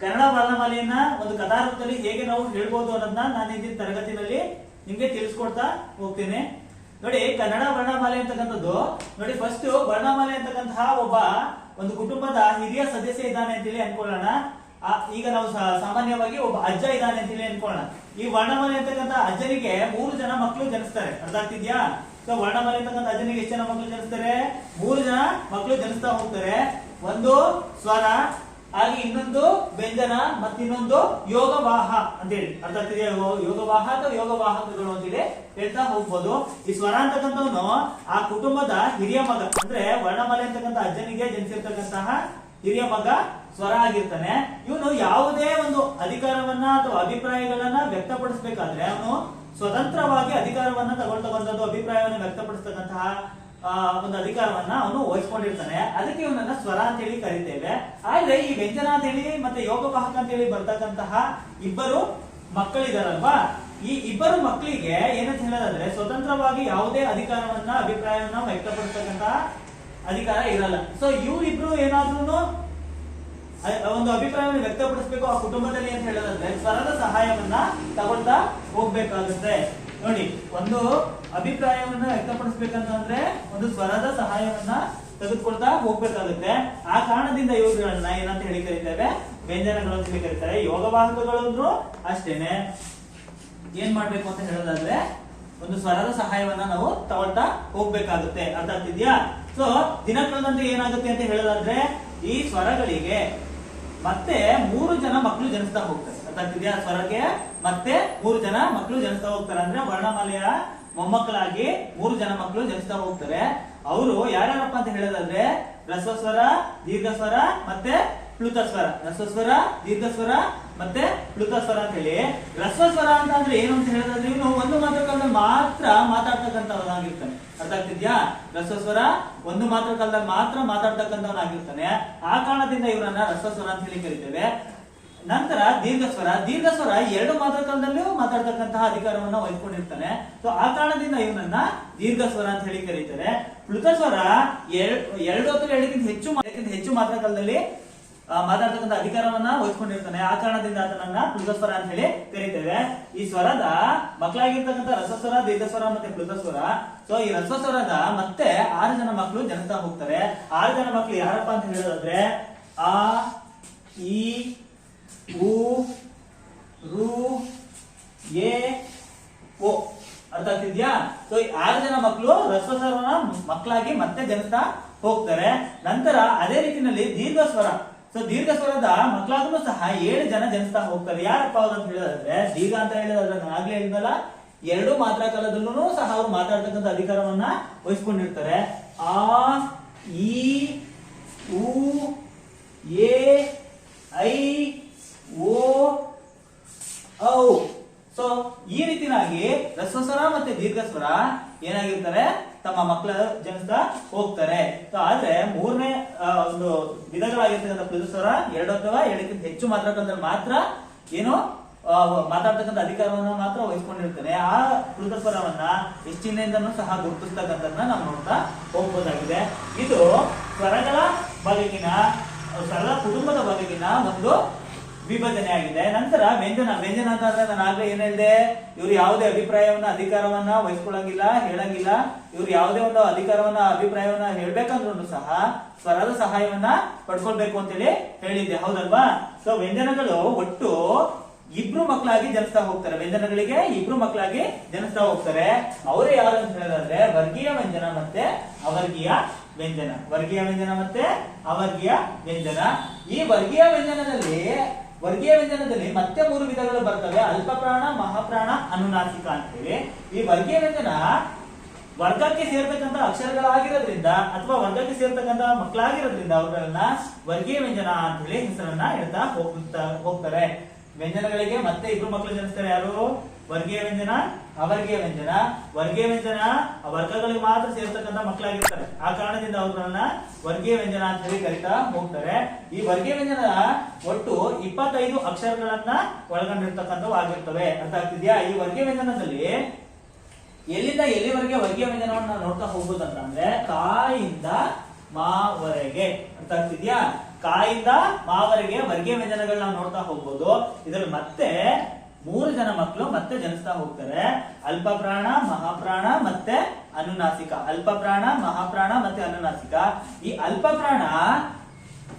ಕನ್ನಡ ವರ್ಣಮಾಲೆಯನ್ನ ಒಂದು ಕಥಾರೂಪದಲ್ಲಿ ಹೇಗೆ ನಾವು ಹೇಳ್ಬೋದು ಅನ್ನೋದನ್ನ ನಾನು ಇಂದಿನ ತರಗತಿನಲ್ಲಿ ನಿಮ್ಗೆ ತಿಳಿಸ್ಕೊಡ್ತಾ ಹೋಗ್ತೇನೆ. ನೋಡಿ ಕನ್ನಡ ವರ್ಣಮಾಲೆ ಅಂತಕ್ಕಂಥದ್ದು ನೋಡಿ ಫಸ್ಟ್ ವರ್ಣಮಾಲೆ ಅಂತಕ್ಕಂತಹ ಒಬ್ಬ ಒಂದು ಕುಟುಂಬದ ಹಿರಿಯ ಸದಸ್ಯ ಇದ್ದಾನೆ ಅಂತೇಳಿ ಅನ್ಕೊಳ್ಳೋಣ. ಆ, ಈಗ ನಾವು ಸಾಮಾನ್ಯವಾಗಿ ಒಬ್ಬ ಅಜ್ಜ ಇದ್ದಾನೆ ಅಂತ ಹೇಳಿ ಅನ್ಕೊಳ್ಳೋಣ. ಈ ವರ್ಣಮಾಲೆ ಅಂತಕ್ಕಂಥ ಅಜ್ಜನಿಗೆ ಮೂರು ಜನ ಮಕ್ಕಳು ಜನಿಸ್ತಾರೆ. ಅರ್ಥ ಆಗ್ತಿದ್ಯಾ? ಸೊ ವರ್ಣಮಾಲೆ ಅಂತಕ್ಕಂಥ ಅಜ್ಜನಿಗೆ ಎಷ್ಟು ಜನ ಮಕ್ಕಳು ಜನಿಸ್ತಾರೆ? ಮೂರು ಜನ ಮಕ್ಕಳು ಜನಿಸ್ತಾ ಹೋಗ್ತಾರೆ. ಒಂದು ಸ್ವರ ಹಾಗೆ ಇನ್ನೊಂದು ವ್ಯಂಜನ ಮತ್ತೆ ಇನ್ನೊಂದು ಯೋಗವಾಹ ಅಂತೇಳಿ ಅರ್ಥ ಆಗ್ತಿದೆಯಾ ಯೋಗವಾಹ ಅಥವಾ ಯೋಗವಾಹಕಗಳು ಅಂತೇಳಿ ಹೇಳ್ತಾ ಹೋಗ್ಬೋದು. ಈ ಸ್ವರ ಅಂತಕ್ಕಂಥವನು ಆ ಕುಟುಂಬದ ಹಿರಿಯ ಮಗ, ಅಂದ್ರೆ ವರ್ಣಮಾಲೆ ಅಂತಕ್ಕಂಥ ಅಜ್ಜನಿಗೆ ಜನಿಸಿರ್ತಕ್ಕಂತಹ ಹಿರಿಯ ಮಗ ಸ್ವರ ಆಗಿರ್ತಾನೆ. ಇವನು ಯಾವುದೇ ಒಂದು ಅಧಿಕಾರವನ್ನ ಅಥವಾ ಅಭಿಪ್ರಾಯಗಳನ್ನ ವ್ಯಕ್ತಪಡಿಸಬೇಕಾದ್ರೆ ಅವನು ಸ್ವತಂತ್ರವಾಗಿ ಅಧಿಕಾರವನ್ನ ಬಂದದ್ದು ಅಭಿಪ್ರಾಯವನ್ನು ವ್ಯಕ್ತಪಡಿಸ್ತಕ್ಕಂತಹ ಒಂದು ಅಧಿಕಾರವನ್ನ ಅವನು ವಹಿಸ್ಕೊಂಡಿರ್ತಾನೆ. ಅದಕ್ಕೆ ಇವನನ್ನ ಸ್ವರ ಅಂತ ಹೇಳಿ ಕರಿತೇವೆ. ಆದ್ರೆ ಈ ವ್ಯಂಜನ ಅಂತ ಹೇಳಿ ಮತ್ತೆ ಯೋಗವಾಹಕ ಅಂತ ಹೇಳಿ ಬರ್ತಕ್ಕಂತಹ ಇಬ್ಬರು ಮಕ್ಕಳಿದಾರಲ್ವಾ? ಈ ಇಬ್ಬರು ಮಕ್ಕಳಿಗೆ ಏನಂತ ಹೇಳೋದಾದ್ರೆ ಸ್ವತಂತ್ರವಾಗಿ ಯಾವುದೇ ಅಧಿಕಾರವನ್ನ, ಅಭಿಪ್ರಾಯವನ್ನ ವ್ಯಕ್ತಪಡಿಸ್ತಕ್ಕಂತಹ ಅಧಿಕಾರ ಇರಲ್ಲ. ಸೊ ಇವರಿಬ್ರು ಏನಾದ್ರೂ ಒಂದು ಅಭಿಪ್ರಾಯವನ್ನು ವ್ಯಕ್ತಪಡಿಸಬೇಕು, ಆ ಕುಟುಂಬದಲ್ಲಿ ಅಂತ ಹೇಳೋದಾದ್ರೆ ಸ್ವರದ ಸಹಾಯವನ್ನ ತಗೊಳ್ತಾ ಹೋಗ್ಬೇಕಾಗುತ್ತೆ. ನೋಡಿ, ಒಂದು ಅಭಿಪ್ರಾಯವನ್ನ ವ್ಯಕ್ತಪಡಿಸ್ಬೇಕಂತಂದ್ರೆ, ಒಂದು ಸ್ವರದ ಸಹಾಯವನ್ನ ತೆಗೆದುಕೊಳ್ತಾ ಹೋಗ್ಬೇಕಾಗುತ್ತೆ. ಆ ಕಾರಣದಿಂದ ಇವುಗಳನ್ನ ಏನಂತ ಹೇಳಿ ಕರಿತೇವೆ? ವ್ಯಂಜನಗಳು ಅಂತ ಹೇಳಿ ಕರೀತಾರೆ. ಯೋಗವಾಹಕಗಳು ಅಷ್ಟೇನೆ. ಏನ್ ಮಾಡ್ಬೇಕು ಅಂತ ಹೇಳೋದಾದ್ರೆ, ಒಂದು ಸ್ವರದ ಸಹಾಯವನ್ನ ನಾವು ತಗೊಳ್ತಾ ಹೋಗ್ಬೇಕಾಗುತ್ತೆ. ಅರ್ಥ ಆಗ್ತಿದ್ಯಾ? ಸೊ ದಿನ ಏನಾಗುತ್ತೆ ಅಂತ ಹೇಳೋದಾದ್ರೆ, ಈ ಸ್ವರಗಳಿಗೆ ಮತ್ತೆ ಮೂರು ಜನ ಮಕ್ಕಳು ಜನಿಸ್ತಾ ಹೋಗ್ತಾರೆ. ಸ್ವರಕ್ಕೆ ಮತ್ತೆ ಮೂರು ಜನ ಮಕ್ಕಳು ಜನಿಸ್ತಾ ಹೋಗ್ತಾರೆ. ಅಂದ್ರೆ ವರ್ಣಮಾಲೆಯ ಮೊಮ್ಮಕ್ಕಳಾಗಿ ಮೂರು ಜನ ಮಕ್ಕಳು ಜನಿಸ್ತಾ ಹೋಗ್ತಾರೆ. ಅವರು ಯಾರ್ಯಾರಪ್ಪ ಅಂತ ಹೇಳೋದಾದ್ರೆ ರಸಸ್ವರ, ದೀರ್ಘಸ್ವರ ಮತ್ತೆ ಪ್ಲುತಸ್ವರ ರಸಸ್ವರ ದೀರ್ಘಸ್ವರ ಮತ್ತೆ ಪ್ಲುತಸ್ವರ ಅಂತ ಹೇಳಿ. ರಸಸ್ವರ ಅಂತ ಅಂದ್ರೆ ಏನು ಅಂತ ಹೇಳಿದ್ರೆ ಇವನು ಒಂದು ಮಾತ್ರಕಾಲದಲ್ಲಿ ಮಾತ್ರ ಮಾತಾಡ್ತಕ್ಕಂಥವನಾಗಿರ್ತಾನೆ. ಅರ್ಥ ಆಗ್ತಿದ್ಯಾ? ರಸಸ್ವರ ಒಂದು ಮಾತ್ರ ಕಾಲದಲ್ಲಿ ಮಾತ್ರ ಮಾತಾಡ್ತಕ್ಕಂಥವನಾಗಿರ್ತಾನೆ. ಆ ಕಾರಣದಿಂದ ಇವರನ್ನ ರಸಸ್ವರ ಅಂತ ಹೇಳಿ ಕರಿತೇವೆ. ನಂತರ ದೀರ್ಘಸ್ವರ ದೀರ್ಘಸ್ವರ ಎರಡು ಮಾತ್ರ ಕಾಲದಲ್ಲೂ ಮಾತಾಡ್ತಕ್ಕಂತಹ ಅಧಿಕಾರವನ್ನ ವಹಿಸ್ಕೊಂಡಿರ್ತಾನೆ. ಸೊ ಆ ಕಾರಣದಿಂದ ಇವನನ್ನ ದೀರ್ಘಸ್ವರ ಅಂತ ಹೇಳಿ ಕರೀತಾರೆ. ಪ್ಲುತಸ್ವರ ಎರಡು ಅಥವಾ ಎರಡಕ್ಕಿಂತ ಹೆಚ್ಚು ಹೆಚ್ಚು ಮಾತ್ರ ಕಾಲದಲ್ಲಿ ಆ, ಮಾತಾಡ್ತಕ್ಕಂಥ ಅಧಿಕಾರವನ್ನ ವಹಿಸ್ಕೊಂಡಿರ್ತಾನೆ. ಆ ಕಾರಣದಿಂದ ಆತನನ್ನ ಪ್ಲುತಸ್ವರ ಅಂತ ಹೇಳಿ ಕರೀತೇವೆ. ಈ ಸ್ವರದ ಮಕ್ಕಳಾಗಿರ್ತಕ್ಕಂಥ ರಸಸ್ವರ, ದೀರ್ಘಸ್ವರ ಮತ್ತೆ ಪ್ಲುತಸ್ವರ ಸೊ ಈ ರಸಸ್ವರದ ಮತ್ತೆ ಆರು ಜನ ಮಕ್ಕಳು ಜನತಾ ಹೋಗ್ತಾರೆ. ಆರು ಜನ ಮಕ್ಕಳು ಯಾರಪ್ಪ ಅಂತ ಹೇಳೋದಾದ್ರೆ, ಆ, ಈ, ಉ, ರು, ಎ ಓ ಅರ್ಥ ಆಗ್ತಿದ್ಯಾ? ಸೊ ಈ ಆರು ಜನ ಮಕ್ಕಳು ರಸಸ್ವರನ ಮಕ್ಕಳಾಗಿ ಮತ್ತೆ ಜನತಾ ಹೋಗ್ತಾರೆ. ನಂತರ ಅದೇ ರೀತಿಯಲ್ಲಿ ದೀರ್ಘ ಸ್ವರ ಸೊ ದೀರ್ಘ ಸ್ವರದ ಮಕ್ಕಳಾದ್ರೂ ಸಹ ಏಳು ಜನ ಜನಿಸ್ತಾ ಹೋಗ್ತಾರೆ. ಯಾರಪ್ಪ ಅವ್ರು ಅಂತ ಹೇಳಿದ್ರೆ ದೀರ್ಘ ಅಂತ ಹೇಳಿದ್ರೆ ನಾನು ಆಗ್ಲೇ ಹೇಳಿದ್ನಲ್ಲ, ಎರಡು ಮಾತ್ರ ಕಾಲದಲ್ಲೂ ಸಹ ಅವ್ರು ಮಾತಾಡ್ತಕ್ಕಂಥ ಅಧಿಕಾರವನ್ನ ವಹಿಸ್ಕೊಂಡಿರ್ತಾರೆ. ಆ, ಈ, ಉ, ಎ, ಐ, ಓ, ಔ. ಸೊ ಈ ರೀತಿಯಾಗಿ ರಸ್ವಸ್ವರ ಮತ್ತೆ ದೀರ್ಘಸ್ವರ ಏನಾಗಿರ್ತಾರೆ? ತಮ್ಮ ಮಕ್ಕಳ ಜನಿಸ್ತಾ ಹೋಗ್ತಾರೆ. ಆದ್ರೆ ಮೂರನೇ ಒಂದು ವಿಧಗಳಾಗಿರ್ತಕ್ಕಂಥ ಪ್ಲುತಸ್ವರ ಎರಡು ಅಥವಾ ಎರಡಕ್ಕಿಂತ ಹೆಚ್ಚು ಮಾತಾಡ್ಕೊಂಡ್ರೆ ಮಾತ್ರ ಏನು ಮಾತಾಡ್ತಕ್ಕಂಥ ಅಧಿಕಾರವನ್ನು ಮಾತ್ರ ವಹಿಸ್ಕೊಂಡಿರ್ತಾನೆ. ಆ ಕೃತಸ್ವರವನ್ನ ಎಷ್ಟಿನಿಂದನೂ ಸಹ ಗುರುತಿಸ್ತಕ್ಕಂಥದ್ದನ್ನ ನಾವು ನೋಡ್ತಾ ಹೋಗ್ಬೋದಾಗಿದೆ. ಇದು ಸ್ವರಗಳ ಬಗೆಗಿನ ಸರಳ ಕುಟುಂಬದ ಬಗೆಗಿನ ಒಂದು ವಿಭಜನೆ ಆಗಿದೆ. ನಂತರ ವ್ಯಂಜನ ವ್ಯಂಜನ ಅಂತ ಅಂದ್ರೆ ನಾನು ಆಗ್ಲೇ ಏನ್ ಹೇಳಿದೆ ಇವ್ರು ಯಾವುದೇ ಅಭಿಪ್ರಾಯವನ್ನ, ಅಧಿಕಾರವನ್ನ ವಹಿಸ್ಕೊಳ್ಳಂಗಿಲ್ಲ, ಹೇಳಂಗಿಲ್ಲ. ಇವ್ರು ಯಾವುದೇ ಒಂದು ಅಧಿಕಾರವನ್ನ, ಅಭಿಪ್ರಾಯವನ್ನ ಹೇಳ್ಬೇಕಂದ್ರೂ ಸಹ ಸ್ವರದ ಸಹಾಯವನ್ನ ಪಡ್ಕೊಳ್ಬೇಕು ಅಂತೇಳಿ ಹೇಳಿದ್ದೆ. ಹೌದಲ್ವಾ? ಸೊ ವ್ಯಂಜನಗಳು ಒಟ್ಟು ಇಬ್ರು ಮಕ್ಕಳಾಗಿ ಜನಿಸ್ತಾ ಹೋಗ್ತಾರೆ. ವ್ಯಂಜನಗಳಿಗೆ ಇಬ್ರು ಮಕ್ಕಳಾಗಿ ಜನಿಸ್ತಾ ಹೋಗ್ತಾರೆ. ಅವರು ಯಾರು ಅಂತ ಹೇಳಿದ್ರೆ ವರ್ಗೀಯ ವ್ಯಂಜನ ಮತ್ತೆ ಅವರ್ಗೀಯ ವ್ಯಂಜನ. ವರ್ಗೀಯ ವ್ಯಂಜನ ಮತ್ತೆ ಅವರ್ಗೀಯ ವ್ಯಂಜನ. ಈ ವರ್ಗೀಯ ವ್ಯಂಜನದಲ್ಲಿ ವರ್ಗೀಯ ವ್ಯಂಜನದಲ್ಲಿ ಮತ್ತೆ ಮೂರು ವಿಧಗಳು ಬರ್ತವೆ. ಅಲ್ಪಪ್ರಾಣ, ಮಹಾಪ್ರಾಣ, ಅನುನಾಸಿಕ ಅಂತ ಹೇಳಿ ಈ ವರ್ಗೀಯ ವ್ಯಂಜನ ವರ್ಗಕ್ಕೆ ಸೇರ್ತಕ್ಕಂತ ಅಕ್ಷರಗಳಾಗಿರೋದ್ರಿಂದ ಅಥವಾ ವರ್ಗಕ್ಕೆ ಸೇರ್ತಕ್ಕಂತ ಮಕ್ಕಳಾಗಿರೋದ್ರಿಂದ ಅವುಗಳನ್ನ ವರ್ಗೀಯ ವ್ಯಂಜನ ಅಂತ ಹೇಳಿ ಹೆಸರನ್ನ ಹೇಳ್ತಾ ಹೋಗ್ತಾ ಹೋಗ್ತಾರೆ. ವ್ಯಂಜನಗಳಿಗೆ ಮತ್ತೆ ಇಬ್ರು ಮಕ್ಕಳು ಜನಿಸ್ತಾರೆ ಯಾರು? ವರ್ಗೀಯ ವ್ಯಂಜನ, ಅವರ್ಗೀಯ ವ್ಯಂಜನ. ವರ್ಗೀಯ ವ್ಯಂಜನ, ವರ್ಗಗಳಿಗೆ ಮಾತ್ರ ಸೇರ್ತಕ್ಕಂಥ ಮಕ್ಕಳಾಗಿರ್ತಾರೆ. ಆ ಕಾರಣದಿಂದ ಅವುಗಳನ್ನ ವರ್ಗೀಯ ವ್ಯಂಜನ ಅಂತ ಹೇಳಿ ಕರಿತಾ ಹೋಗ್ತಾರೆ. ಈ ವರ್ಗೀಯ ವ್ಯಂಜನ ಒಟ್ಟು ಇಪ್ಪತ್ತೈದು ಅಕ್ಷರಗಳನ್ನ ಒಳಗೊಂಡಿರ್ತಕ್ಕಂಥವು ಆಗಿರ್ತವೆ. ಅರ್ಥ ಆಗ್ತಿದ್ಯಾ? ಈ ವರ್ಗೀಯ ವ್ಯಂಜನದಲ್ಲಿ ಎಲ್ಲಿಂದ ಎಲ್ಲಿವರೆಗೆ ವರ್ಗೀಯ ವ್ಯಂಜನವನ್ನ ನಾವು ನೋಡ್ತಾ ಹೋಗ್ಬೋದು ಅಂತಂದ್ರೆ ಕಾಯಿಂದ ಮಾವರೆಗೆ. ಅಂತ ಆಗ್ತಿದ್ಯಾ? ಕಾಯಿಂದ ಮಾವರೆಗೆ ವರ್ಗೀಯ ವ್ಯಂಜನಗಳನ್ನ ನೋಡ್ತಾ ಹೋಗ್ಬೋದು. ಇದ್ರಲ್ಲಿ ಮತ್ತೆ ಮೂರು ಜನ ಮಕ್ಕಳು ಮತ್ತೆ ಜನಿಸ್ತಾ ಹೋಗ್ತಾರೆ. ಅಲ್ಪ ಪ್ರಾಣ ಮಹಾಪ್ರಾಣ ಮತ್ತೆ ಅನುನಾಸಿಕ. ಅಲ್ಪ ಪ್ರಾಣ ಮಹಾಪ್ರಾಣ ಮತ್ತೆ ಅನುನಾಸಿಕ. ಈ ಅಲ್ಪ ಪ್ರಾಣ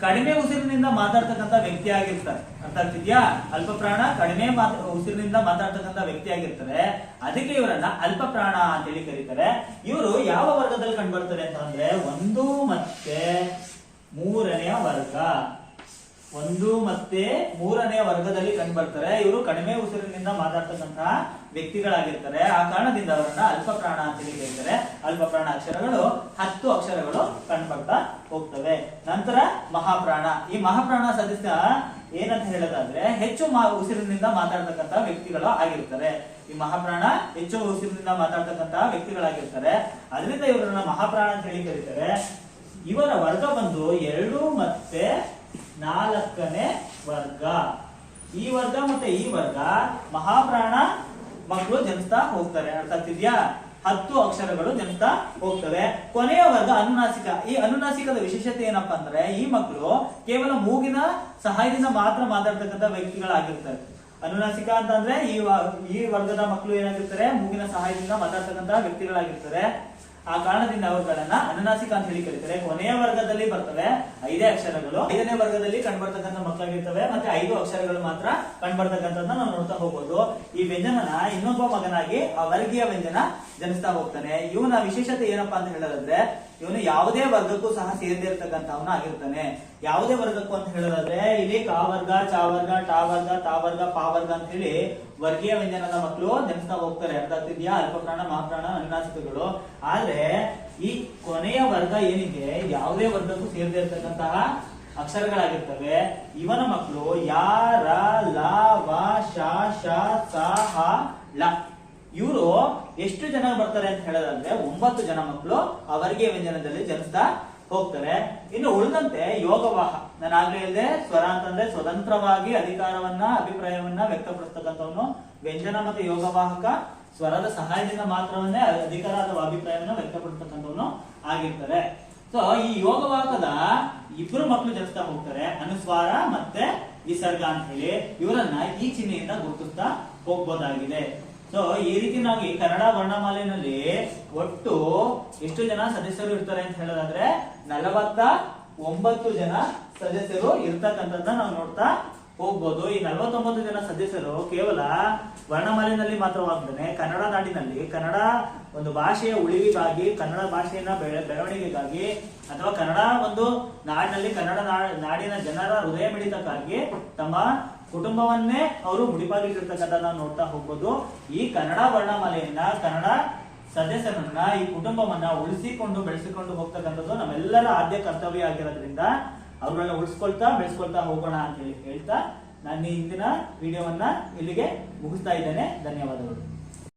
ಕಡಿಮೆ ಉಸಿರಿನಿಂದ ಮಾತಾಡ್ತಕ್ಕಂಥ ವ್ಯಕ್ತಿ ಆಗಿರ್ತಾರೆ. ಅರ್ಥ ಆಗ್ತಿದ್ಯಾ? ಅಲ್ಪ ಪ್ರಾಣ ಕಡಿಮೆ ಉಸಿರಿನಿಂದ ಮಾತಾಡ್ತಕ್ಕಂಥ ವ್ಯಕ್ತಿ ಆಗಿರ್ತಾರೆ. ಅದಕ್ಕೆ ಇವರನ್ನ ಅಲ್ಪ ಪ್ರಾಣ ಅಂತೇಳಿ ಕರೀತಾರೆ. ಇವರು ಯಾವ ವರ್ಗದಲ್ಲಿ ಕಂಡುಬರ್ತಾರೆ ಅಂತ ಅಂದ್ರೆ ಒಂದು ಮತ್ತೆ ಮೂರನೆಯ ವರ್ಗ ಮತ್ತೆ ಮೂರನೆಯ ವರ್ಗದಲ್ಲಿ ಕಂಡುಬರ್ತಾರೆ. ಇವರು ಕಡಿಮೆ ಉಸಿರಿನಿಂದ ಮಾತಾಡ್ತಕ್ಕಂತಹ ವ್ಯಕ್ತಿಗಳಾಗಿರ್ತಾರೆ. ಆ ಕಾರಣದಿಂದ ಅವರನ್ನ ಅಲ್ಪ ಪ್ರಾಣ ಅಂತೇಳಿ ಕರೀತಾರೆ ಅಲ್ಪ ಪ್ರಾಣ ಅಕ್ಷರಗಳು, ಹತ್ತು ಅಕ್ಷರಗಳು ಕಂಡುಬರ್ತಾ ಹೋಗ್ತವೆ. ನಂತರ ಮಹಾಪ್ರಾಣ. ಈ ಮಹಾಪ್ರಾಣ ಸದಸ್ಯ ಏನಂತ ಹೇಳೋದಾದ್ರೆ, ಹೆಚ್ಚು ಉಸಿರಿನಿಂದ ಮಾತಾಡ್ತಕ್ಕಂತಹ ವ್ಯಕ್ತಿಗಳು ಆಗಿರ್ತಾರೆ. ಈ ಮಹಾಪ್ರಾಣ ಹೆಚ್ಚು ಉಸಿರಿನಿಂದ ಮಾತಾಡ್ತಕ್ಕಂತಹ ವ್ಯಕ್ತಿಗಳಾಗಿರ್ತಾರೆ. ಅದರಿಂದ ಇವರನ್ನ ಮಹಾಪ್ರಾಣ ಅಂತ ಹೇಳಿ ಕರೀತಾರೆ. ಇವರ ವರ್ಗ ಬಂದು ಎರಡು ಮತ್ತೆ ನಾಲ್ಕನೇ ವರ್ಗ ಈ ವರ್ಗ ಮತ್ತೆ ಈ ವರ್ಗ ಮಹಾಪ್ರಾಣ ಮಕ್ಕಳು ಜನಿಸ್ತಾ ಹೋಗ್ತಾರೆ. ಅರ್ಥ ಆಗ್ತಿದ್ಯಾ? ಹತ್ತು ಅಕ್ಷರಗಳು ಜನಿಸ್ತಾ ಹೋಗ್ತವೆ. ಕೊನೆಯ ವರ್ಗ ಅನುನಾಸಿಕ. ಈ ಅನುನಾಸಿಕದ ವಿಶೇಷತೆ ಏನಪ್ಪಾ ಅಂದ್ರೆ ಈ ಮಕ್ಕಳು ಕೇವಲ ಮೂಗಿನ ಸಹಾಯದಿಂದ ಮಾತ್ರ ಮಾತಾಡ್ತಕ್ಕಂಥ ವ್ಯಕ್ತಿಗಳಾಗಿರ್ತಾರೆ. ಅನುನಾಸಿಕ ಅಂತಂದ್ರೆ ಈ ಈ ವರ್ಗದ ಮಕ್ಕಳು ಏನಾಗಿರ್ತಾರೆ? ಮೂಗಿನ ಸಹಾಯದಿಂದ ಮಾತಾಡ್ತಕ್ಕಂಥ ವ್ಯಕ್ತಿಗಳಾಗಿರ್ತಾರೆ. ಆ ಕಾರಣದಿಂದ ಅವರುಗಳನ್ನ ಅನುನಾಸಿಕ ಅಂತ ಹೇಳಿ ಕರೀತಾರೆ. ಕೊನೆಯ ವರ್ಗದಲ್ಲಿ ಬರ್ತವೆ ಐದೇ ಅಕ್ಷರಗಳು. ಐದನೇ ವರ್ಗದಲ್ಲಿ ಕಂಡುಬರ್ತಕ್ಕಂಥ ಮಕ್ಕಳಾಗಿರ್ತವೆ ಮತ್ತೆ ಐದು ಅಕ್ಷರಗಳು ಮಾತ್ರ ಕಂಡುಬರ್ತಕ್ಕಂಥದ್ದನ್ನ ನಾವು ನೋಡ್ತಾ ಹೋಗ್ಬೋದು. ಈ ವ್ಯಂಜನನ ಇನ್ನೊಬ್ಬ ಮಗನಾಗಿ ಆ ವರ್ಗೀಯ ವ್ಯಂಜನ ಜನಿಸ್ತಾ ಹೋಗ್ತಾನೆ. ಇವನ ವಿಶೇಷತೆ ಏನಪ್ಪಾ ಅಂತ ಹೇಳೋದಾದ್ರೆ, ಇವನು ಯಾವುದೇ ವರ್ಗಕ್ಕೂ ಸಹ ಸೇರದೇ ಆಗಿರ್ತಾನೆ. ಯಾವುದೇ ವರ್ಗಕ್ಕೂ ಅಂತ ಹೇಳೋದಾದ್ರೆ, ಇಲ್ಲಿ ಕಾ ವರ್ಗ, ಚ ವರ್ಗ, ಟ ವರ್ಗ, ತಾ ವರ್ಗ, ಪಾ ವರ್ಗ ಅಂತ ಹೇಳಿ ವರ್ಗೀಯ ವ್ಯಂಜನದ ಮಕ್ಕಳು ನೆನೆಸ್ತಾ ಹೋಗ್ತಾರೆ. ಅರ್ಥ ಆಗ್ತಿದ್ಯಾ ಅಲ್ಪ ಪ್ರಾಣ ಮಹಾಪ್ರಾಣ ಅನುನಾಸಿಕಗಳು. ಆದ್ರೆ ಈ ಕೊನೆಯ ವರ್ಗ ಏನಿದೆ, ಯಾವುದೇ ವರ್ಗಕ್ಕೂ ಸೇರದೇ ಇರ್ತಕ್ಕಂತಹ ಅಕ್ಷರಗಳಾಗಿರ್ತವೆ. ಇವನ ಮಕ್ಕಳು ಯಾರ ಲ, ವ, ಶ ಶ, ಸ, ಹ ಲ ಇವರು ಎಷ್ಟು ಜನ ಬರ್ತಾರೆ ಅಂತ ಹೇಳೋದಾದ್ರೆ, ಒಂಬತ್ತು ಜನ ಮಕ್ಕಳು ವರ್ಗೀಯ ವ್ಯಂಜನದಲ್ಲಿ ಜನಿಸ್ತಾ ಹೋಗ್ತಾರೆ. ಇನ್ನು ಉಳಿದಂತೆ ಯೋಗವಾಹ. ನಾನು ಆಗ್ಲೇ ಇಲ್ಲದೆ ಸ್ವರ ಅಂತಂದ್ರೆ ಸ್ವತಂತ್ರವಾಗಿ ಅಧಿಕಾರವನ್ನ, ಅಭಿಪ್ರಾಯವನ್ನ ವ್ಯಕ್ತಪಡಿಸ್ತಕ್ಕಂಥವನು ವ್ಯಂಜನ ಮತ್ತೆ ಯೋಗವಾಹಕ. ಸ್ವರದ ಸಹಾಯದಿಂದ ಮಾತ್ರವನ್ನೇ ಅಧಿಕಾರ ಅಥವಾ ಅಭಿಪ್ರಾಯವನ್ನ ವ್ಯಕ್ತಪಡಿಸ್ತಕ್ಕಂಥವನು ಆಗಿರ್ತಾರೆ. ಸೊ ಈ ಯೋಗವಾಹಕದ ಇಬ್ರು ಮಕ್ಕಳು ಜನಿಸ್ತಾ ಹೋಗ್ತಾರೆ. ಅನುಸ್ವಾರ ಮತ್ತೆ ವಿಸರ್ಗ ಅಂತ ಹೇಳಿ ಇವರನ್ನ ಈ ಚಿಹ್ನೆಯಿಂದ ಗುರುತಿಸ್ತಾ ಹೋಗ್ಬೋದಾಗಿದೆ. ಸೊ ಈ ರೀತಿ ನಾವು ಈ ಕನ್ನಡ ವರ್ಣಮಾಲೆಯಲ್ಲಿ ಒಟ್ಟು ಎಷ್ಟು ಜನ ಸದಸ್ಯರು ಇರ್ತಾರೆ ಅಂತ ಹೇಳೋದಾದ್ರೆ ನಲವತ್ತ ಒಂಬತ್ತು ಜನ ಸದಸ್ಯರು ಇರ್ತಕ್ಕಂಥದ್ದನ್ನ ನಾವು ನೋಡ್ತಾ ಹೋಗ್ಬೋದು. ಈ ನಲವತ್ತೊಂಬತ್ತು ಜನ ಸದಸ್ಯರು ಕೇವಲ ವರ್ಣಮಾಲೆಯಲ್ಲಿ ಮಾತ್ರವಾಗದೇ ಕನ್ನಡ ನಾಡಿನಲ್ಲಿ, ಕನ್ನಡ ಒಂದು ಭಾಷೆಯ ಉಳಿವಿಗಾಗಿ, ಕನ್ನಡ ಭಾಷೆಯನ್ನ ಬೆಳೆ, ಬೆಳವಣಿಗೆಗಾಗಿ ಅಥವಾ ಕನ್ನಡ ಒಂದು ನಾಡಿನಲ್ಲಿ ಕನ್ನಡ ನಾಡಿನ ಜನರ ಹೃದಯ ಮಿಡಿತಕ್ಕಾಗಿ ತಮ್ಮ ಕುಟುಂಬವನ್ನೇ ಅವರು ಮುಡಿಪಾಗಿಟ್ಟಿರ್ತಕ್ಕಂಥದ್ದನ್ನ ನೋಡ್ತಾ ಹೋಗ್ಬೋದು. ಈ ಕನ್ನಡ ವರ್ಣಮಾಲೆಯನ್ನ, ಕನ್ನಡ ಸದಸ್ಯರನ್ನ ಈ ಕುಟುಂಬವನ್ನ ಉಳಿಸಿಕೊಂಡು, ಬೆಳೆಸಿಕೊಂಡು ಹೋಗ್ತಕ್ಕಂಥದ್ದು ನಮ್ಮೆಲ್ಲರ ಆದ್ಯ ಕರ್ತವ್ಯ ಆಗಿರೋದ್ರಿಂದ ಅವ್ರನ್ನ ಉಳಿಸ್ಕೊಳ್ತಾ, ಬೆಳೆಸ್ಕೊಳ್ತಾ ಹೋಗೋಣ ಅಂತ ಹೇಳಿ ಹೇಳ್ತಾ ನಾನು ಇಂದಿನ ವಿಡಿಯೋವನ್ನ ಇಲ್ಲಿಗೆ ಮುಗಿಸ್ತಾ ಇದ್ದೇನೆ. ಧನ್ಯವಾದಗಳು.